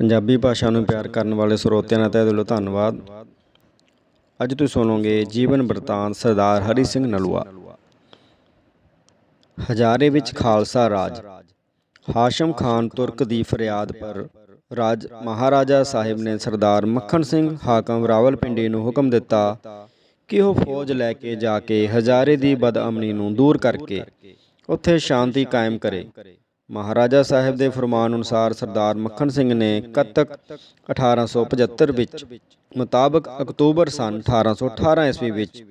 ਪੰਜਾਬੀ ਭਾਸ਼ਾ ਨੂੰ ਪਿਆਰ ਕਰਨ ਵਾਲੇ ਸਰੋਤਿਆਂ ਦਾ ਤਹਿ ਦਿਲੋਂ ਧੰਨਵਾਦ। ਅੱਜ ਤੁਸੀਂ ਸੁਣੋਗੇ ਜੀਵਨ ਬਰਤਾਂਤ ਸਰਦਾਰ ਹਰੀ ਸਿੰਘ ਨਲੂਆ। ਹਜ਼ਾਰੇ ਵਿੱਚ ਖਾਲਸਾ ਰਾਜ। ਹਾਸ਼ਮ ਖਾਨ ਤੁਰਕ ਦੀ ਫਰਿਆਦ ਪਰ ਰਾਜ ਮਹਾਰਾਜਾ ਸਾਹਿਬ ਨੇ ਸਰਦਾਰ ਮੱਖਣ ਸਿੰਘ ਹਾਕਮ ਰਾਵਲਪਿੰਡੀ ਨੂੰ ਹੁਕਮ ਦਿੱਤਾ ਕਿ ਉਹ ਫੌਜ ਲੈ ਕੇ ਜਾ ਕੇ ਹਜ਼ਾਰੇ ਦੀ ਬਦਅਮਨੀ ਨੂੰ ਦੂਰ ਕਰਕੇ ਉੱਥੇ ਸ਼ਾਂਤੀ ਕਾਇਮ ਕਰੇ। ਮਹਾਰਾਜਾ ਸਾਹਿਬ ਦੇ ਫਰਮਾਨ ਅਨੁਸਾਰ ਸਰਦਾਰ ਮੱਖਣ ਸਿੰਘ ਨੇ ਕੱਤਕ 1875 ਵਿੱਚ ਮੁਤਾਬਕ ਅਕਤੂਬਰ ਸਨ 1818 ਈਸਵੀ ਵਿੱਚ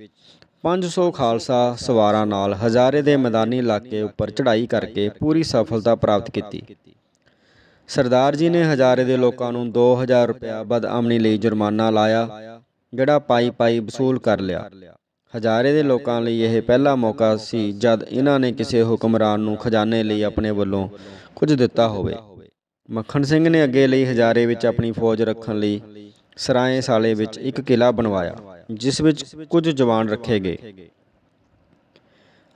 500 ਖਾਲਸਾ ਸਵਾਰਾਂ ਨਾਲ ਹਜ਼ਾਰੇ ਦੇ ਮੈਦਾਨੀ ਇਲਾਕੇ ਉੱਪਰ ਚੜ੍ਹਾਈ ਕਰਕੇ ਪੂਰੀ ਸਫਲਤਾ ਪ੍ਰਾਪਤ ਕੀਤੀ। ਸਰਦਾਰ ਜੀ ਨੇ ਹਜ਼ਾਰੇ ਦੇ ਲੋਕਾਂ ਨੂੰ 2000 ਰੁਪਇਆ ਬਦਅਮਨੀ ਲਈ ਜੁਰਮਾਨਾ ਲਾਇਆ, ਜਿਹੜਾ ਪਾਈ ਪਾਈ ਵਸੂਲ ਕਰ ਲਿਆ। ਹਜ਼ਾਰੇ ਦੇ ਲੋਕਾਂ ਲਈ ਇਹ ਪਹਿਲਾ ਮੌਕਾ ਸੀ ਜਦ ਇਹਨਾਂ ਨੇ ਕਿਸੇ ਹੁਕਮਰਾਨ ਨੂੰ ਖਜ਼ਾਨੇ ਲਈ ਆਪਣੇ ਵੱਲੋਂ ਕੁਝ ਦਿੱਤਾ ਹੋਵੇ। ਮੱਖਣ ਸਿੰਘ ਨੇ ਅੱਗੇ ਲਈ ਹਜ਼ਾਰੇ ਵਿੱਚ ਆਪਣੀ ਫੌਜ ਰੱਖਣ ਲਈ ਸਰਾਏ ਸਾਲੇ ਵਿੱਚ ਇੱਕ ਕਿਲਾ ਬਣਵਾਇਆ, ਜਿਸ ਵਿੱਚ ਕੁਝ ਜਵਾਨ ਰੱਖੇ ਗਏ।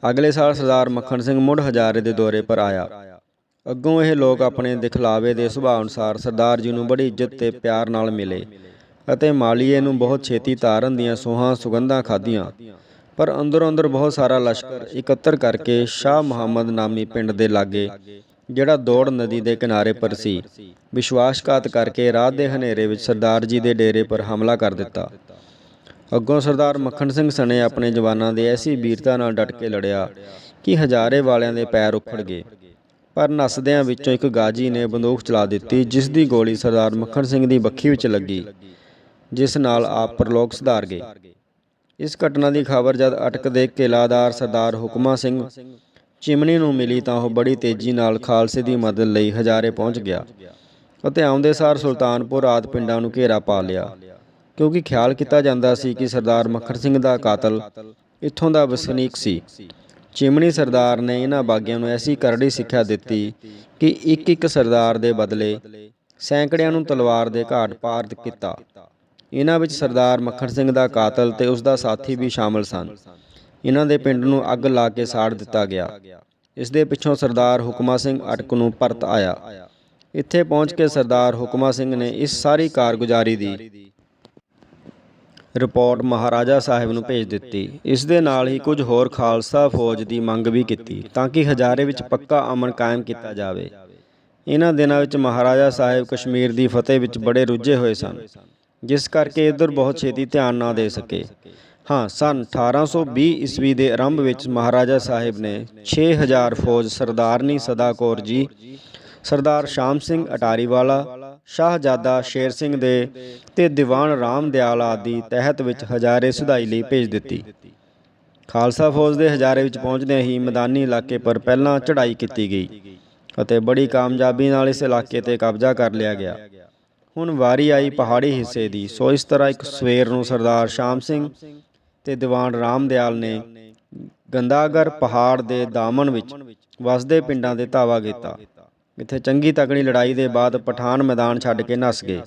ਅਗਲੇ ਸਾਲ ਸਰਦਾਰ ਮੱਖਣ ਸਿੰਘ ਮੁੜ ਹਜ਼ਾਰੇ ਦੇ ਦੌਰੇ ਪਰ ਆਇਆ। ਅੱਗੋਂ ਇਹ ਲੋਕ ਆਪਣੇ ਦਿਖਲਾਵੇ ਦੇ ਸੁਭਾਅ ਅਨੁਸਾਰ ਸਰਦਾਰ ਜੀ ਨੂੰ ਬੜੀ ਇੱਜ਼ਤ ਤੇ ਪਿਆਰ ਨਾਲ ਮਿਲੇ। ਅਤੇ ਮਾਲੀਏ ਨੂੰ ਬਹੁਤ ਛੇਤੀ ਤਾਰਨ ਦੀਆਂ ਸੋਹਾਂ ਸੁਗੰਧਾਂ ਖਾਧੀਆਂ। ਪਰ ਅੰਦਰੋਂ ਅੰਦਰ ਬਹੁਤ ਸਾਰਾ ਲਸ਼ਕਰ ਇਕੱਤਰ ਕਰਕੇ ਸ਼ਾਹ ਮੁਹੰਮਦ ਨਾਮੀ ਪਿੰਡ ਦੇ ਲਾਗੇ, ਜਿਹੜਾ ਦੌੜ ਨਦੀ ਦੇ ਕਿਨਾਰੇ ਪਰ ਸੀ, ਵਿਸ਼ਵਾਸਘਾਤ ਕਰਕੇ ਰਾਤ ਦੇ ਹਨੇਰੇ ਵਿੱਚ ਸਰਦਾਰ ਜੀ ਦੇ ਡੇਰੇ ਪਰ ਹਮਲਾ ਕਰ ਦਿੱਤਾ। ਅੱਗੋਂ ਸਰਦਾਰ ਮੱਖਣ ਸਿੰਘ ਸਣੇ ਆਪਣੇ ਜਵਾਨਾਂ ਦੇ ਐਸੀ ਵੀਰਤਾ ਨਾਲ ਡਟ ਕੇ ਲੜਿਆ ਕਿ ਹਜ਼ਾਰੇ ਵਾਲਿਆਂ ਦੇ ਪੈਰ ਉਖੜ ਗਏ। ਪਰ ਨਸਦਿਆਂ ਵਿੱਚੋਂ ਇੱਕ ਗਾਜੀ ਨੇ ਬੰਦੂਕ ਚਲਾ ਦਿੱਤੀ, ਜਿਸ ਦੀ ਗੋਲੀ ਸਰਦਾਰ ਮੱਖਣ ਸਿੰਘ ਦੀ ਬੱਖੀ ਵਿੱਚ ਲੱਗੀ। ਜਿਸ ਨਾਲ ਆਪ ਪਰਲੋਕ ਸੁਧਾਰ ਗਏ। ਇਸ ਘਟਨਾ ਦੀ ਖਬਰ ਜਦ ਅਟਕ ਦੇ ਕਿਲਾਦਾਰ ਸਰਦਾਰ ਹੁਕਮਾ ਸਿੰਘ ਚਿਮਨੀ ਨੂੰ ਮਿਲੀ ਤਾਂ ਉਹ ਬੜੀ ਤੇਜ਼ੀ ਨਾਲ ਖਾਲਸੇ ਦੀ ਮਦਦ ਲਈ ਹਜ਼ਾਰੇ ਪਹੁੰਚ ਗਿਆ ਅਤੇ ਆਉਂਦੇ ਸਾਰ ਸੁਲਤਾਨਪੁਰ ਆਦ ਪਿੰਡਾਂ ਨੂੰ ਘੇਰਾ ਪਾ ਲਿਆ। ਕਿਉਂਕਿ ਖਿਆਲ ਕੀਤਾ ਜਾਂਦਾ ਸੀ ਕਿ ਸਰਦਾਰ ਮੱਖਰ ਸਿੰਘ ਦਾ ਕਾਤਲ ਇੱਥੋਂ ਦਾ ਵਸਨੀਕ ਸੀ। ਚਿਮਣੀ ਸਰਦਾਰ ਨੇ ਇਹਨਾਂ ਬਾਗੀਆਂ ਨੂੰ ਐਸੀ ਕਰੜੀ ਸਿੱਖਿਆ ਦਿੱਤੀ ਕਿ ਇੱਕ ਇੱਕ ਸਰਦਾਰ ਦੇ ਬਦਲੇ ਸੈਂਕੜਿਆਂ ਨੂੰ ਤਲਵਾਰ ਦੇ ਘਾਟ ਪਾਰ ਕੀਤਾ। ਇਹਨਾਂ ਵਿੱਚ ਸਰਦਾਰ ਮੱਖਣ ਸਿੰਘ ਦਾ ਕਾਤਲ ਤੇ ਉਸ ਦਾ ਸਾਥੀ ਵੀ ਸ਼ਾਮਲ ਸਨ। ਇਹਨਾਂ ਦੇ ਪਿੰਡ ਨੂੰ ਅੱਗ ਲਾ ਕੇ ਸਾੜ ਦਿੱਤਾ ਗਿਆ। ਇਸ ਦੇ ਪਿੱਛੋਂ ਸਰਦਾਰ ਹੁਕਮਾ ਸਿੰਘ ਅਟਕ ਨੂੰ ਪਰਤ ਆਇਆ। ਇੱਥੇ ਪਹੁੰਚ ਕੇ ਸਰਦਾਰ ਹੁਕਮਾ ਸਿੰਘ ਨੇ ਇਸ ਸਾਰੀ ਕਾਰਗੁਜ਼ਾਰੀ ਦੀ ਰਿਪੋਰਟ ਮਹਾਰਾਜਾ ਸਾਹਿਬ ਨੂੰ ਭੇਜ ਦਿੱਤੀ। ਇਸ ਦੇ ਨਾਲ ਹੀ ਕੁਝ ਹੋਰ ਖਾਲਸਾ ਫੌਜ ਦੀ ਮੰਗ ਵੀ ਕੀਤੀ ਤਾਂ ਕਿ ਹਜ਼ਾਰੇ ਵਿੱਚ ਪੱਕਾ ਅਮਨ ਕਾਇਮ ਕੀਤਾ ਜਾਵੇ। ਇਹਨਾਂ ਦਿਨਾਂ ਵਿੱਚ ਮਹਾਰਾਜਾ ਸਾਹਿਬ ਕਸ਼ਮੀਰ ਦੀ ਫਤਿਹ ਵਿੱਚ ਬੜੇ ਰੁੱਝੇ ਹੋਏ ਸਨ। ਜਿਸ ਕਰਕੇ ਇਧਰ ਬਹੁਤ ਛੇਤੀ ਧਿਆਨ ਨਾ ਦੇ ਸਕੇ। ਹਾਂ ਸਨ 1820 ਈਸਵੀ ਦੇ ਆਰੰਭ ਵਿੱਚ ਮਹਾਰਾਜਾ ਸਾਹਿਬ ਨੇ 6000 ਫੌਜ ਸਰਦਾਰਨੀ ਸਦਾ ਕੌਰ ਜੀ ਸਰਦਾਰ ਸ਼ਾਮ ਸਿੰਘ ਅਟਾਰੀਵਾਲਾ ਸ਼ਾਹਜ਼ਾਦਾ ਸ਼ੇਰ ਸਿੰਘ ਦੇ ਤੇ ਦੀਵਾਨ ਰਾਮ ਦਿਆਲ ਆਦਿ ਤਹਿਤ ਵਿੱਚ ਹਜ਼ਾਰੇ ਸੁਧਾਈ ਲਈ ਭੇਜ ਦਿੱਤੀ। ਖਾਲਸਾ ਫੌਜ ਦੇ ਹਜ਼ਾਰੇ ਵਿੱਚ ਪਹੁੰਚਦਿਆਂ ਹੀ ਮੈਦਾਨੀ ਇਲਾਕੇ ਪਰ ਪਹਿਲਾਂ ਚੜ੍ਹਾਈ ਕੀਤੀ ਗਈ ਅਤੇ ਬੜੀ ਕਾਮਯਾਬੀ ਨਾਲ ਇਸ ਇਲਾਕੇ ਤੇ ਕਬਜ਼ਾ ਕਰ ਲਿਆ ਗਿਆ। ਹੁਣ ਵਾਰੀ ਆਈ ਪਹਾੜੀ ਹਿੱਸੇ ਦੀ। ਸੋ ਇਸ ਤਰ੍ਹਾਂ ਇੱਕ ਸਵੇਰ ਨੂੰ ਸਰਦਾਰ ਸ਼ਾਮ ਸਿੰਘ ਤੇ ਦੀਵਾਨ ਰਾਮ ਦਿਆਲ ਨੇ ਗੰਦਾਗਰ ਪਹਾੜ ਦੇ ਦਾਮਨ ਵਿੱਚ ਵਸਦੇ ਪਿੰਡਾਂ ਦੇ ਧਾਵਾ ਕੀਤਾ। ਇੱਥੇ ਚੰਗੀ ਤਕੜੀ ਲੜਾਈ ਦੇ ਬਾਅਦ ਪਠਾਨ ਮੈਦਾਨ ਛੱਡ ਕੇ ਨਸ ਗਏ।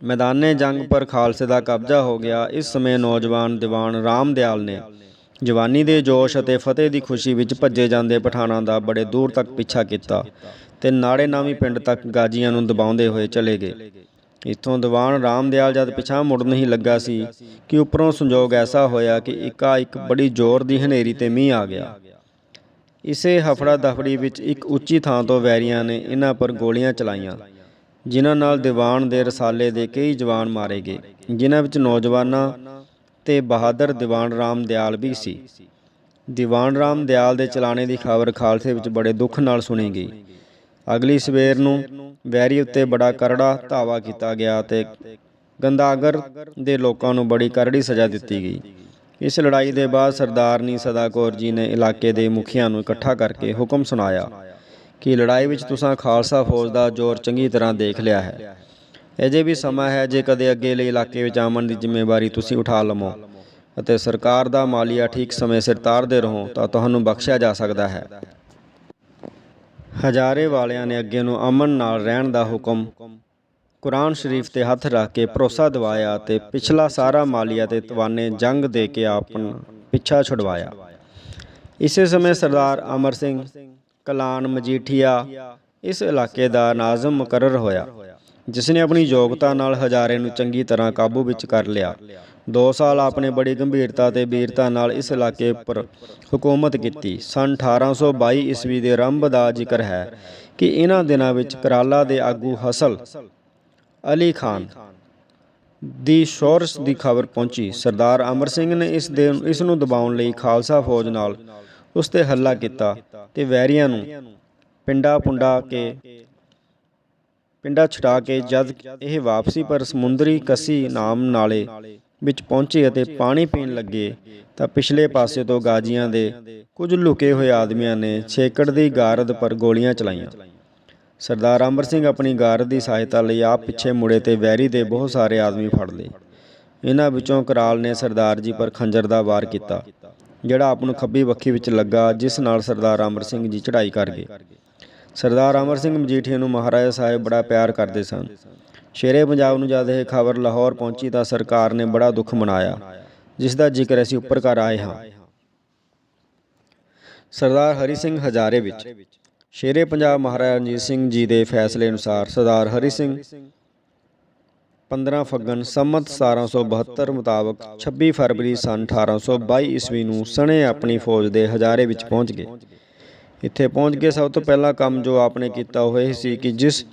ਮੈਦਾਨੇ ਜੰਗ ਪਰ ਖਾਲਸੇ ਦਾ ਕਬਜ਼ਾ ਹੋ ਗਿਆ। ਇਸ ਸਮੇਂ ਨੌਜਵਾਨ ਦੀਵਾਨ ਰਾਮ ਦਿਆਲ ਨੇ ਜਵਾਨੀ ਦੇ ਜੋਸ਼ ਅਤੇ ਫਤਿਹ ਦੀ ਖੁਸ਼ੀ ਵਿੱਚ ਭੱਜੇ ਜਾਂਦੇ ਪਠਾਨਾਂ ਦਾ ਬੜੇ ਦੂਰ ਤੱਕ ਪਿੱਛਾ ਕੀਤਾ ਤੇ ਨਾੜੇ ਨਾਮੀ ਪਿੰਡ ਤੱਕ ਗਾਜੀਆਂ ਨੂੰ ਦਬਾਉਂਦੇ ਹੋਏ ਚਲੇ ਗਏ। ਇੱਥੋਂ ਦੀਵਾਨ ਰਾਮਦਿਆਲ ਜਦ ਪਿਛਾਂ ਮੁੜਨ ਹੀ ਲੱਗਾ ਸੀ ਕਿ ਉੱਪਰੋਂ ਸੰਜੋਗ ਐਸਾ ਹੋਇਆ ਕਿ ਇੱਕਾ ਇੱਕ ਬੜੀ ਜ਼ੋਰ ਦੀ ਹਨੇਰੀ ਤੇ ਮੀਂਹ ਆ ਗਿਆ। ਇਸੇ ਹਫੜਾ ਦਫੜੀ ਵਿੱਚ ਇੱਕ ਉੱਚੀ ਥਾਂ ਤੋਂ ਵੈਰੀਆਂ ਨੇ ਇਹਨਾਂ ਪਰ ਗੋਲੀਆਂ ਚਲਾਈਆਂ, ਜਿਨ੍ਹਾਂ ਨਾਲ ਦੀਵਾਨ ਦੇ ਰਸਾਲੇ ਦੇ ਕਈ ਜਵਾਨ ਮਾਰੇ ਗਏ, ਜਿਨ੍ਹਾਂ ਵਿੱਚ ਨੌਜਵਾਨਾਂ ਤੇ ਬਹਾਦਰ ਦੀਵਾਨ ਰਾਮ ਦਿਆਲ ਵੀ ਸੀ। ਦੀਵਾਨ ਰਾਮ ਦਿਆਲ ਦੇ ਚਲਾਣੇ ਦੀ ਖਬਰ ਖਾਲਸੇ ਵਿੱਚ ਬੜੇ ਦੁੱਖ ਨਾਲ ਸੁਣੀ ਗਈ। ਅਗਲੀ ਸਵੇਰ ਨੂੰ ਵੈਰੀ ਉੱਤੇ ਬੜਾ ਕਰੜਾ ਧਾਵਾ ਕੀਤਾ ਗਿਆ ਤੇ ਗੰਦਾਗਰ ਦੇ ਲੋਕਾਂ ਨੂੰ ਬੜੀ ਕਰੜੀ ਸਜ਼ਾ ਦਿੱਤੀ ਗਈ। ਇਸ ਲੜਾਈ ਦੇ ਬਾਅਦ ਸਰਦਾਰਨੀ ਸਦਾ ਕੌਰ ਜੀ ਨੇ ਇਲਾਕੇ ਦੇ ਮੁਖੀਆਂ ਨੂੰ ਇਕੱਠਾ ਕਰਕੇ ਹੁਕਮ ਸੁਣਾਇਆ ਕਿ ਲੜਾਈ ਵਿੱਚ ਤੁਸੀਂ ਖਾਲਸਾ ਫੌਜ ਦਾ ਜ਼ੋਰ ਚੰਗੀ ਤਰ੍ਹਾਂ ਦੇਖ ਲਿਆ ਹੈ। ਅਜੇ ਵੀ ਸਮਾਂ ਹੈ, ਜੇ ਕਦੇ ਅੱਗੇ ਲਈ ਇਲਾਕੇ ਵਿੱਚ ਆਮਣ ਦੀ ਜ਼ਿੰਮੇਵਾਰੀ ਤੁਸੀਂ ਉਠਾ ਲਵੋ ਅਤੇ ਸਰਕਾਰ ਦਾ ਮਾਲੀਆ ਠੀਕ ਸਮੇਂ ਸਿਰ ਤਾਰਦੇ ਰਹੋ ਤਾਂ ਤੁਹਾਨੂੰ ਬਖਸ਼ਿਆ ਜਾ ਸਕਦਾ ਹੈ। ਹਜ਼ਾਰੇ ਵਾਲਿਆਂ ਨੇ ਅੱਗੇ ਨੂੰ ਅਮਨ ਨਾਲ ਰਹਿਣ ਦਾ ਹੁਕਮ ਕੁਰਾਨ ਸ਼ਰੀਫ ਤੇ ਹੱਥ ਰੱਖ ਕੇ ਭਰੋਸਾ ਦਿਵਾਇਆ ਤੇ ਪਿਛਲਾ ਸਾਰਾ ਮਾਲੀਆ ਤੇ ਤਵਾਨੇ ਜੰਗ ਦੇ ਕੇ ਆਪਣਾ ਪਿੱਛਾ ਛੁਡਵਾਇਆ। ਇਸੇ ਸਮੇਂ ਸਰਦਾਰ ਅਮਰ ਸਿੰਘ, ਕਲਾਨ, ਮਜੀਠੀਆ ਇਸ ਇਲਾਕੇ ਦਾ ਨਾਜ਼ਮ ਮੁਕਰਰ ਹੋਇਆ। ਜਿਸ ਨੇ ਆਪਣੀ ਯੋਗਤਾ ਨਾਲ ਹਜ਼ਾਰੇ ਨੂੰ ਚੰਗੀ ਤਰ੍ਹਾਂ ਕਾਬੂ ਵਿੱਚ ਕਰ ਲਿਆ। 2 ਸਾਲ ਆਪਨੇ ਬੜੀ ਗੰਭੀਰਤਾ ਤੇ ਵੀਰਤਾ ਨਾਲ ਇਸ ਇਲਾਕੇ ਉੱਪਰ ਹਕੂਮਤ ਕੀਤੀ। ਸਨ 1822 ਈਸਵੀ ਦੇ ਆਰੰਭ ਦਾ ਜ਼ਿਕਰ ਹੈ ਕਿ ਇਹਨਾਂ ਦਿਨਾਂ ਵਿੱਚ ਕਰਾਲਾ ਦੇ ਆਗੂ ਹਸਲ ਅਲੀ ਖਾਨ ਦੀ ਸ਼ੋਰਸ਼ ਦੀ ਖਬਰ ਪਹੁੰਚੀ। ਸਰਦਾਰ ਅਮਰ ਸਿੰਘ ਨੇ ਇਸ ਦੇ ਇਸ ਨੂੰ ਦਬਾਉਣ ਲਈ ਖਾਲਸਾ ਫੌਜ ਨਾਲ ਉਸ ਤੇ ਹੱਲਾ ਕੀਤਾ ਤੇ ਵੈਰੀਆਂ ਨੂੰ ਪਿੰਡਾ ਪੁੰਡਾ ਕੇ ਪਿੰਡਾ ਛਡਾ ਕੇ ਜਦ ਇਹ ਵਾਪਸੀ ਪਰ ਸਮੁੰਦਰੀ ਕੱਸੀ ਨਾਮ ਨਾਲੇ ਵਿੱਚ ਪਹੁੰਚੇ ਅਤੇ ਪਾਣੀ ਪੀਣ ਲੱਗੇ ਤਾਂ ਪਿਛਲੇ ਪਾਸੇ ਤੋਂ ਗਾਜੀਆਂ ਦੇ ਕੁਝ ਲੁਕੇ ਹੋਏ ਆਦਮੀਆਂ ਨੇ ਛੇਕੜ ਦੀ ਗਾਰਦ ਪਰ ਗੋਲੀਆਂ ਚਲਾਈਆਂ। ਸਰਦਾਰ ਅੰਮ੍ਰਿਤ ਸਿੰਘ ਆਪਣੀ ਗਾਰਦ ਦੀ ਸਹਾਇਤਾ ਲਈ ਆਪ ਪਿੱਛੇ ਮੁੜੇ ਤੇ ਵੈਰੀ ਦੇ ਬਹੁਤ ਸਾਰੇ ਆਦਮੀ ਫੜ ਲਏ। ਇਹਨਾਂ ਵਿੱਚੋਂ ਕਰਾਲ ਨੇ ਸਰਦਾਰ ਜੀ ਪਰ ਖੰਜਰ ਦਾ ਵਾਰ ਕੀਤਾ, ਜਿਹੜਾ ਆਪ ਨੂੰ ਖੱਬੀ ਵੱਖੀ ਵਿੱਚ ਲੱਗਾ, ਜਿਸ ਨਾਲ ਸਰਦਾਰ ਅਮਰ ਸਿੰਘ ਜੀ ਚੜ੍ਹਾਈ ਕਰ ਗਏ। ਸਰਦਾਰ ਅਮਰ ਸਿੰਘ ਮਜੀਠੀਆ ਨੂੰ ਮਹਾਰਾਜਾ ਸਾਹਿਬ ਬੜਾ ਪਿਆਰ ਕਰਦੇ ਸਨ। ਸ਼ੇਰੇ ਪੰਜਾਬ ਨੂੰ ਜਦ ਇਹ ਖਬਰ ਲਾਹੌਰ ਪਹੁੰਚੀ ਤਾਂ ਸਰਕਾਰ ਨੇ ਬੜਾ ਦੁੱਖ ਮਨਾਇਆ, ਜਿਸ ਦਾ ਜ਼ਿਕਰ ਅਸੀਂ ਉੱਪਰ ਕਰ ਆਏ ਹਾਂ। ਸਰਦਾਰ ਹਰੀ ਸਿੰਘ ਹਜ਼ਾਰੇ ਵਿੱਚ ਸ਼ੇਰੇ ਪੰਜਾਬ ਮਹਾਰਾਜਾ ਰਣਜੀਤ ਸਿੰਘ ਜੀ ਦੇ ਫੈਸਲੇ ਅਨੁਸਾਰ ਸਰਦਾਰ ਹਰੀ ਸਿੰਘ 15 ਫੱਗਣ ਸੰਮਤ 1772 ਮੁਤਾਬਕ 26 ਫਰਵਰੀ ਸਨ 1822 ਈਸਵੀ ਨੂੰ ਸਣੇ ਆਪਣੀ ਫੌਜ ਦੇ ਹਜ਼ਾਰੇ ਵਿੱਚ ਪਹੁੰਚ ਗਏ। ਇੱਥੇ ਪਹੁੰਚ ਕੇ ਸਭ ਤੋਂ ਪਹਿਲਾ ਕੰਮ ਜੋ ਆਪਨੇ ਕੀਤਾ ਉਹ ਇਹ ਸੀ ਕਿ ਜਿਸ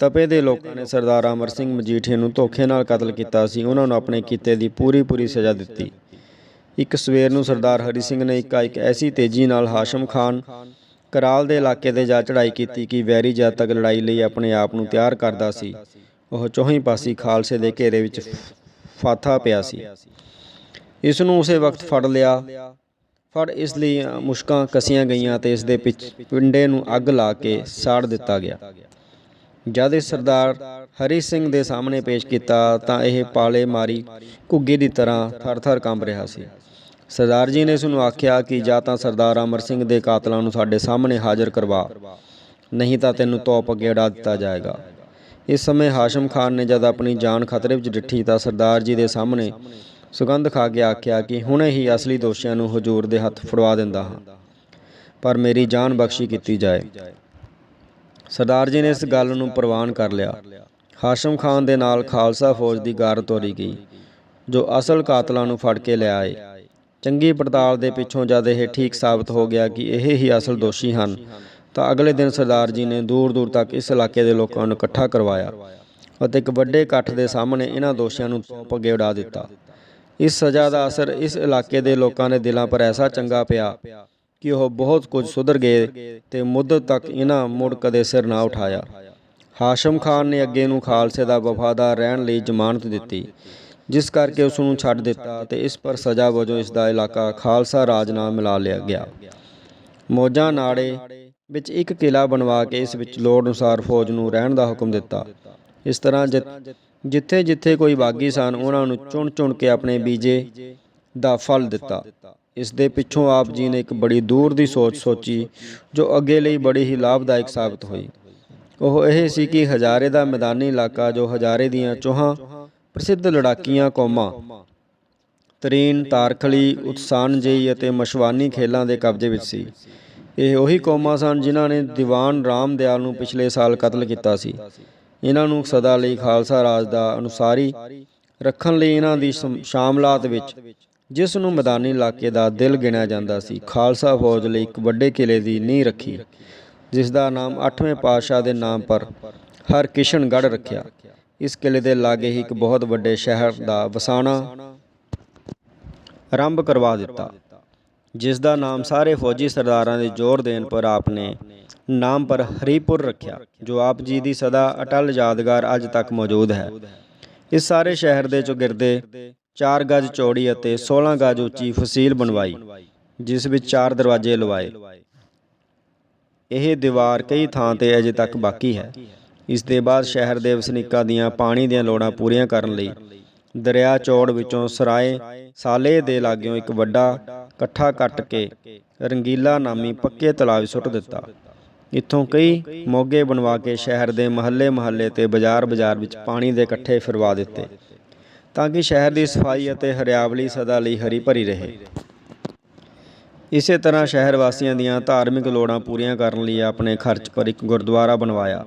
ਤਪੇ ਦੇ ਲੋਕਾਂ ਨੇ ਸਰਦਾਰ ਅਮਰ ਸਿੰਘ ਮਜੀਠੀਆ ਨੂੰ ਧੋਖੇ ਨਾਲ ਕਤਲ ਕੀਤਾ ਸੀ, ਉਹਨਾਂ ਨੂੰ ਆਪਣੇ ਕੀਤੇ ਦੀ ਪੂਰੀ ਪੂਰੀ ਸਜ਼ਾ ਦਿੱਤੀ। ਇੱਕ ਸਵੇਰ ਨੂੰ ਸਰਦਾਰ ਹਰੀ ਸਿੰਘ ਨੇ ਇੱਕ ਇੱਕ ਐਸੀ ਤੇਜ਼ੀ ਨਾਲ ਹਾਸ਼ਮ ਖਾਨ ਕਰਾਲ ਦੇ ਇਲਾਕੇ ਤੇ ਜਾ ਚੜ੍ਹਾਈ ਕੀਤੀ ਕਿ ਵੈਰੀ ਜਦ ਤੱਕ ਲੜਾਈ ਲਈ ਆਪਣੇ ਆਪ ਨੂੰ ਤਿਆਰ ਕਰਦਾ ਸੀ। ਉਹ ਚੌਹੀਂ ਪਾਸੀ ਖਾਲਸੇ ਦੇ ਘੇਰੇ ਵਿੱਚ ਫਾਥਾ ਪਿਆ ਸੀ। ਇਸ ਨੂੰ ਉਸੇ ਵਕਤ ਫੜ ਲਿਆ। ਫੜ ਇਸ ਲਈ ਮੁਸ਼ਕਾਂ ਕਸੀਆਂ ਗਈਆਂ ਤੇ ਇਸ ਦੇ ਪਿੰਡੇ ਨੂੰ ਅੱਗ ਲਾ ਕੇ ਸਾੜ ਦਿੱਤਾ ਗਿਆ। ਜਦ ਇਹ ਸਰਦਾਰ ਹਰੀ ਸਿੰਘ ਦੇ ਸਾਹਮਣੇ ਪੇਸ਼ ਕੀਤਾ ਤਾਂ ਇਹ ਪਾਲੇ ਮਾਰੀ ਘੁੱਗੀ ਦੀ ਤਰ੍ਹਾਂ ਥਰ-ਥਰ ਕੰਬ ਰਿਹਾ ਸੀ। ਸਰਦਾਰ ਜੀ ਨੇ ਇਸ ਨੂੰ ਆਖਿਆ ਕਿ ਜਾਂ ਤਾਂ ਸਰਦਾਰ ਅਮਰ ਸਿੰਘ ਦੇ ਕਾਤਲਾਂ ਨੂੰ ਸਾਡੇ ਸਾਹਮਣੇ ਹਾਜ਼ਰ ਕਰਵਾ, ਨਹੀਂ ਤਾਂ ਤੈਨੂੰ ਤੋਪ ਅੱਗੇ ਉਡਾ ਦਿੱਤਾ ਜਾਏਗਾ। ਇਸ ਸਮੇਂ ਹਾਸ਼ਮ ਖਾਨ ਨੇ ਜਦ ਆਪਣੀ ਜਾਨ ਖਤਰੇ ਵਿੱਚ ਡਿੱਠੀ ਤਾਂ ਸਰਦਾਰ ਜੀ ਦੇ ਸਾਹਮਣੇ ਸੁਗੰਧ ਖਾ ਕੇ ਆਖਿਆ ਕਿ ਹੁਣੇ ਹੀ ਅਸਲੀ ਦੋਸ਼ੀਆਂ ਨੂੰ ਹਜ਼ੂਰ ਦੇ ਹੱਥ ਫੜਵਾ ਦਿੰਦਾ ਹਾਂ, ਪਰ ਮੇਰੀ ਜਾਨ ਬਖਸ਼ੀ ਕੀਤੀ ਜਾਏ। ਸਰਦਾਰ ਜੀ ਨੇ ਇਸ ਗੱਲ ਨੂੰ ਪ੍ਰਵਾਨ ਕਰ ਲਿਆ। ਹਾਸ਼ਮ ਖਾਨ ਦੇ ਨਾਲ ਖਾਲਸਾ ਫੌਜ ਦੀ ਗਾਰ ਤੋਰੀ ਗਈ, ਜੋ ਅਸਲ ਕਾਤਲਾਂ ਨੂੰ ਫੜ ਕੇ ਲਿਆਏ ਚੰਗੀ ਪੜਤਾਲ ਦੇ ਪਿੱਛੋਂ ਜਦ ਇਹ ਠੀਕ ਸਾਬਤ ਹੋ ਗਿਆ ਕਿ ਇਹ ਹੀ ਅਸਲ ਦੋਸ਼ੀ ਹਨ, ਤਾਂ ਅਗਲੇ ਦਿਨ ਸਰਦਾਰ ਜੀ ਨੇ ਦੂਰ ਦੂਰ ਤੱਕ ਇਸ ਇਲਾਕੇ ਦੇ ਲੋਕਾਂ ਨੂੰ ਇਕੱਠਾ ਕਰਵਾਇਆ ਅਤੇ ਇੱਕ ਵੱਡੇ ਇਕੱਠ ਦੇ ਸਾਹਮਣੇ ਇਹਨਾਂ ਦੋਸ਼ੀਆਂ ਨੂੰ ਤੋਪ ਅੱਗੇ ਉਡਾ ਦਿੱਤਾ। ਇਸ ਸਜ਼ਾ ਦਾ ਅਸਰ ਇਸ ਇਲਾਕੇ ਦੇ ਲੋਕਾਂ ਦੇ ਦਿਲਾਂ ਪਰ ਐਸਾ ਚੰਗਾ ਪਿਆ ਕਿ ਉਹ ਬਹੁਤ ਕੁਝ ਸੁਧਰ ਗਏ ਤੇ ਮੁੱਦਤ ਤੱਕ ਇਹਨਾਂ ਮੁੜ ਕਦੇ ਸਿਰ ਨਾ ਉਠਾਇਆ। ਹਾਸ਼ਮ ਖਾਨ ਨੇ ਅੱਗੇ ਨੂੰ ਖਾਲਸੇ ਦਾ ਵਫਾਦਾਰ ਰਹਿਣ ਲਈ ਜ਼ਮਾਨਤ ਦਿੱਤੀ, ਜਿਸ ਕਰਕੇ ਉਸ ਨੂੰ ਛੱਡ ਦਿੱਤਾ ਤੇ ਇਸ ਪਰ ਸਜ਼ਾ ਵਜੋਂ ਇਸ ਦਾ ਇਲਾਕਾ ਖਾਲਸਾ ਰਾਜ ਨਾਲ ਮਿਲਾ ਲਿਆ ਗਿਆ। ਮੋਜਾਂ ਨਾੜੇ ਵਿੱਚ ਇੱਕ ਕਿਲਾ ਬਣਵਾ ਕੇ ਇਸ ਵਿੱਚ ਲੋੜ ਅਨੁਸਾਰ ਫੌਜ ਨੂੰ ਰਹਿਣ ਦਾ ਹੁਕਮ ਦਿੱਤਾ। ਇਸ ਤਰ੍ਹਾਂ ਜਿੱਥੇ ਜਿੱਥੇ ਕੋਈ ਬਾਗੀ ਸਨ, ਉਹਨਾਂ ਨੂੰ ਚੁਣ ਚੁਣ ਕੇ ਆਪਣੇ ਬੀਜੇ ਦਾ ਫਲ ਦਿੱਤਾ। ਇਸ ਦੇ ਪਿੱਛੋਂ ਆਪ ਜੀ ਨੇ ਇੱਕ ਬੜੀ ਦੂਰ ਦੀ ਸੋਚ ਸੋਚੀ, ਜੋ ਅੱਗੇ ਲਈ ਬੜੀ ਹੀ ਲਾਭਦਾਇਕ ਸਾਬਤ ਹੋਈ। ਉਹ ਇਹ ਸੀ ਕਿ ਹਜ਼ਾਰੇ ਦਾ ਮੈਦਾਨੀ ਇਲਾਕਾ, ਜੋ ਹਜ਼ਾਰੇ ਦੀਆਂ ਚੋਹਾਂ, ਪ੍ਰਸਿੱਧ ਲੜਾਕੀਆਂ ਕੌਮਾਂ ਤਰੀਨ ਤਾਰਖਲੀ ਉਤਸਾਨਜਈ ਅਤੇ ਮਸ਼ਵਾਨੀ ਖੇਲਾਂ ਦੇ ਕਬਜ਼ੇ ਵਿੱਚ ਸੀ। ਇਹ ਉਹੀ ਕੌਮਾਂ ਸਨ ਜਿਨ੍ਹਾਂ ਨੇ ਦੀਵਾਨ ਰਾਮ ਦਿਆਲ ਨੂੰ ਪਿਛਲੇ ਸਾਲ ਕਤਲ ਕੀਤਾ ਸੀ। ਇਹਨਾਂ ਨੂੰ ਸਦਾ ਲਈ ਖਾਲਸਾ ਰਾਜ ਦਾ ਅਨੁਸਾਰੀ ਰੱਖਣ ਲਈ ਇਹਨਾਂ ਦੀ ਸ਼ਮ- ਸ਼ਾਮਲਾਤ ਵਿੱਚ, ਜਿਸ ਨੂੰ ਮੈਦਾਨੀ ਇਲਾਕੇ ਦਾ ਦਿਲ ਗਿਣਿਆ ਜਾਂਦਾ ਸੀ, ਖਾਲਸਾ ਫੌਜ ਲਈ ਇੱਕ ਵੱਡੇ ਕਿਲੇ ਦੀ ਨੀਂਹ ਰੱਖੀ, ਜਿਸ ਦਾ ਨਾਮ 8ਵੇਂ ਪਾਤਸ਼ਾਹ ਦੇ ਨਾਮ ਪਰ ਹਰਕਿਸ਼ਨਗੜ੍ਹ ਰੱਖਿਆ। ਇਸ ਕਿਲੇ ਦੇ ਲਾਗੇ ਹੀ ਇੱਕ ਬਹੁਤ ਵੱਡੇ ਸ਼ਹਿਰ ਦਾ ਵਸਾਣਾ ਆਰੰਭ ਕਰਵਾ ਦਿੱਤਾ। ਜਿਸ ਦਾ ਨਾਮ ਸਾਰੇ ਫੌਜੀ ਸਰਦਾਰਾਂ ਦੇ ਜ਼ੋਰ ਦੇਣ ਪਰ ਆਪ ਨੇ ਨਾਮ ਪਰ ਹਰੀਪੁਰ ਰੱਖਿਆ, ਜੋ ਆਪ ਜੀ ਦੀ ਸਦਾ ਅਟਲ ਯਾਦਗਾਰ ਅੱਜ ਤੱਕ ਮੌਜੂਦ ਹੈ। ਇਸ ਸਾਰੇ ਸ਼ਹਿਰ ਦੇ ਚੌਗਿਰਦੇ 4 ਗਜ ਚੌੜੀ ਅਤੇ 16 ਗਜ ਉੱਚੀ ਫਸੀਲ ਬਣਵਾਈ, ਜਿਸ ਵਿੱਚ ਚਾਰ ਦਰਵਾਜ਼ੇ ਲਵਾਏ। ਇਹ ਦੀਵਾਰ ਕਈ ਥਾਂ ਤੇ ਅਜੇ ਤੱਕ ਬਾਕੀ ਹੈ। ਇਸ ਦੇ ਬਾਅਦ ਸ਼ਹਿਰ ਦੇ ਵਸਨੀਕਾਂ ਦੀਆਂ ਪਾਣੀ ਦੀਆਂ ਲੋੜਾਂ ਪੂਰੀਆਂ ਕਰਨ ਲਈ ਦਰਿਆ ਚੌੜ ਵਿੱਚੋਂ ਸਰਾਏ ਸਾਲੇ ਦੇ ਲਾਗਿਓਂ ਇੱਕ ਵੱਡਾ ਇਕੱਠਾ ਕੱਟ ਕੇ ਰੰਗੀਲਾ ਨਾਮੀ ਪੱਕੇ ਤਲਾਬ ਸੁੱਟ ਦਿੱਤਾ। ਇੱਥੋਂ ਕਈ ਮੋਗੇ ਬਣਵਾ ਕੇ ਸ਼ਹਿਰ ਦੇ ਮਹੱਲੇ ਮਹੱਲੇ ਤੇ ਬਾਜ਼ਾਰ ਬਾਜ਼ਾਰ ਵਿੱਚ ਪਾਣੀ ਦੇ ਇਕੱਠੇ ਫਿਰਵਾ ਦਿੱਤੇ ਤਾਂ ਕਿ ਸ਼ਹਿਰ ਦੀ ਸਫ਼ਾਈ ਅਤੇ ਹਰਿਆਵਲੀ ਸਦਾ ਲਈ ਹਰੀ ਭਰੀ ਰਹੇ। ਇਸੇ ਤਰ੍ਹਾਂ ਸ਼ਹਿਰ ਵਾਸੀਆਂ ਦੀਆਂ ਧਾਰਮਿਕ ਲੋੜਾਂ ਪੂਰੀਆਂ ਕਰਨ ਲਈ ਆਪਣੇ ਖਰਚ ਪਰ ਇੱਕ ਗੁਰਦੁਆਰਾ ਬਣਵਾਇਆ।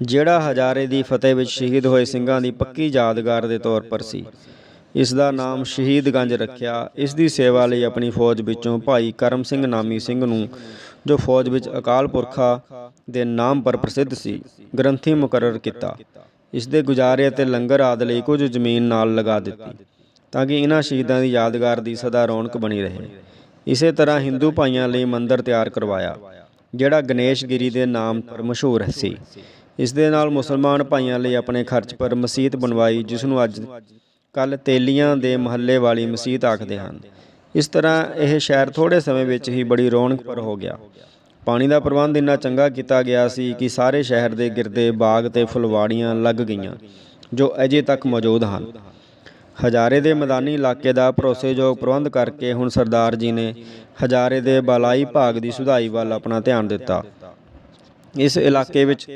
ਜਿਹੜਾ ਹਜ਼ਾਰੇ ਦੀ ਫਤਿਹ ਵਿੱਚ ਸ਼ਹੀਦ ਹੋਏ ਸਿੰਘਾਂ ਦੀ ਪੱਕੀ ਯਾਦਗਾਰ ਦੇ ਤੌਰ ਪਰ ਸੀ। ਇਸ ਦਾ ਨਾਮ ਸ਼ਹੀਦਗੰਜ ਰੱਖਿਆ। ਇਸ ਦੀ ਸੇਵਾ ਲਈ ਆਪਣੀ ਫੌਜ ਵਿੱਚੋਂ ਭਾਈ ਕਰਮ ਸਿੰਘ ਨਾਮੀ ਸਿੰਘ ਨੂੰ, ਜੋ ਫੌਜ ਵਿੱਚ ਅਕਾਲ ਪੁਰਖਾ ਦੇ ਨਾਮ ਪਰ ਪ੍ਰਸਿੱਧ ਸੀ, ਗ੍ਰੰਥੀ ਮੁਕਰਰ ਕੀਤਾ। ਇਸ ਦੇ ਗੁਜ਼ਾਰੇ ਅਤੇ ਲੰਗਰ ਆਦਿ ਲਈ ਕੁਝ ਜ਼ਮੀਨ ਨਾਲ ਲਗਾ ਦਿੱਤੀ, ਤਾਂ ਕਿ ਇਹਨਾਂ ਸ਼ਹੀਦਾਂ ਦੀ ਯਾਦਗਾਰ ਦੀ ਸਦਾ ਰੌਣਕ ਬਣੀ ਰਹੇ। ਇਸੇ ਤਰ੍ਹਾਂ ਹਿੰਦੂ ਭਾਈਆਂ ਲਈ ਮੰਦਿਰ ਤਿਆਰ ਕਰਵਾਇਆ, ਜਿਹੜਾ ਗਣੇਸ਼ ਗਿਰੀ ਦੇ ਨਾਮ ਪਰ ਮਸ਼ਹੂਰ ਸੀ। ਇਸ ਦੇ ਨਾਲ ਮੁਸਲਮਾਨ ਭਾਈਆਂ ਲਈ ਆਪਣੇ ਖਰਚ ਪਰ ਮਸਜਿਦ ਬਣਵਾਈ, ਜਿਸ ਨੂੰ ਅੱਜ ਕੱਲ ਤੇਲੀਆਂ ਦੇ ਮਹੱਲੇ ਵਾਲੀ ਮਸਜਿਦ ਆਖਦੇ ਹਨ। ਇਸ ਤਰ੍ਹਾਂ ਇਹ ਸ਼ਹਿਰ ਥੋੜੇ ਸਮੇਂ ਵਿੱਚ ਹੀ ਬੜੀ ਰੌਣਕ ਪਰ ਹੋ ਗਿਆ। ਪਾਣੀ ਦਾ ਪ੍ਰਬੰਧ ਇੰਨਾ ਚੰਗਾ ਕੀਤਾ ਗਿਆ ਸੀ ਕਿ ਸਾਰੇ ਸ਼ਹਿਰ ਦੇ ਗਿਰਦੇ ਬਾਗ ਤੇ ਫੁਲਵਾੜੀਆਂ ਲੱਗ ਗਈਆਂ, ਜੋ ਅਜੇ ਤੱਕ ਮੌਜੂਦ ਹਨ। ਹਜ਼ਾਰੇ ਦੇ ਮੈਦਾਨੀ ਇਲਾਕੇ ਦਾ ਭਰੋਸੇਯੋਗ ਪ੍ਰਬੰਧ ਕਰਕੇ ਹੁਣ ਸਰਦਾਰ ਜੀ ਨੇ ਹਜ਼ਾਰੇ ਦੇ ਬਾਲਾਈ ਭਾਗ ਦੀ ਸੁਧਾਈ ਵੱਲ ਆਪਣਾ ਧਿਆਨ ਦਿੱਤਾ। ਇਸ ਇਲਾਕੇ ਵਿੱਚ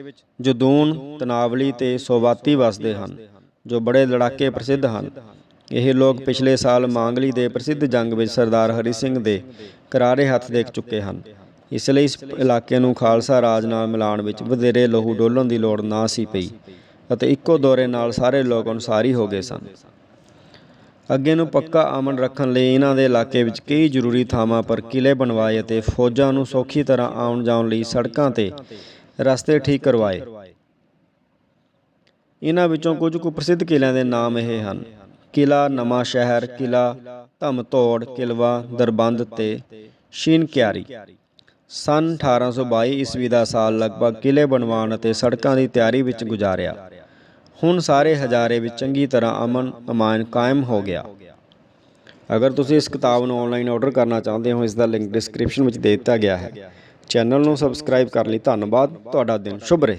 ਜਦੂਨ, ਤਨਾਵਲੀ ਤੇ ਸੋਵਾਤੀ ਵਸਦੇ ਹਨ। ਜੋ ਬੜੇ ਲੜਾਕੇ ਪ੍ਰਸਿੱਧ ਹਨ। ਇਹ ਲੋਕ ਪਿਛਲੇ ਸਾਲ ਮਾਂਗਲੀ ਦੇ ਪ੍ਰਸਿੱਧ ਜੰਗ ਵਿੱਚ ਸਰਦਾਰ ਹਰੀ ਸਿੰਘ ਦੇ ਕਰਾਰੇ ਹੱਥ ਦੇਖ ਚੁੱਕੇ ਹਨ। ਇਸ ਲਈ ਇਸ ਇਲਾਕੇ ਨੂੰ ਖਾਲਸਾ ਰਾਜ ਨਾਲ ਮਿਲਾਉਣ ਵਿੱਚ ਵਧੇਰੇ ਲਹੂ ਡੋਲਣ ਦੀ ਲੋੜ ਨਾ ਸੀ ਪਈ ਅਤੇ ਇੱਕੋ ਦੌਰੇ ਨਾਲ ਸਾਰੇ ਲੋਕ ਅਨੁਸਾਰੀ ਹੋ ਗਏ ਸਨ। ਅੱਗੇ ਨੂੰ ਪੱਕਾ ਅਮਨ ਰੱਖਣ ਲਈ ਇਹਨਾਂ ਦੇ ਇਲਾਕੇ ਵਿੱਚ ਕਈ ਜ਼ਰੂਰੀ ਥਾਵਾਂ ਪਰ ਕਿਲੇ ਬਣਵਾਏ ਅਤੇ ਫੌਜਾਂ ਨੂੰ ਸੌਖੀ ਤਰ੍ਹਾਂ ਆਉਣ ਜਾਣ ਲਈ ਸੜਕਾਂ ਤੇ ਰਸਤੇ ਠੀਕ ਕਰਵਾਏ। ਇਹਨਾਂ ਵਿੱਚੋਂ ਕੁਝ ਕੁ ਪ੍ਰਸਿੱਧ ਕਿਲਿਆਂ ਦੇ ਨਾਮ ਇਹ ਹਨ। ਕਿਲਾ ਨਵਾਂ ਸ਼ਹਿਰ ਕਿਲਾ ਧਮਤੋੜ ਕਿਲਵਾ ਦਰਬੰਦ ਤੇ ਸ਼ੀਨ ਕਿਆਰੀ। ਸਨ 1822 ਈਸਵੀ ਦਾ ਸਾਲ ਲਗਭਗ ਕਿਲੇ ਬਣਵਾਉਣ ਅਤੇ ਸੜਕਾਂ ਦੀ ਤਿਆਰੀ ਵਿੱਚ ਗੁਜ਼ਾਰਿਆ। ਹੁਣ ਸਾਰੇ ਹਜ਼ਾਰੇ ਵਿੱਚ ਚੰਗੀ ਤਰ੍ਹਾਂ ਅਮਨ ਅਮਾਨ ਕਾਇਮ ਹੋ ਗਿਆ। ਅਗਰ ਤੁਸੀਂ ਇਸ ਕਿਤਾਬ ਨੂੰ ਆਨਲਾਈਨ ਆਰਡਰ ਕਰਨਾ ਚਾਹੁੰਦੇ ਹੋ, ਇਸ ਦਾ ਲਿੰਕ ਡਿਸਕ੍ਰਿਪਸ਼ਨ ਵਿੱਚ ਦੇ ਦਿੱਤਾ ਗਿਆ ਹੈ। ਚੈਨਲ ਨੂੰ ਸਬਸਕ੍ਰਾਈਬ ਕਰਨ ਲਈ। ਧੰਨਵਾਦ। ਤੁਹਾਡਾ ਦਿਨ ਸ਼ੁਭ ਰਹੇ।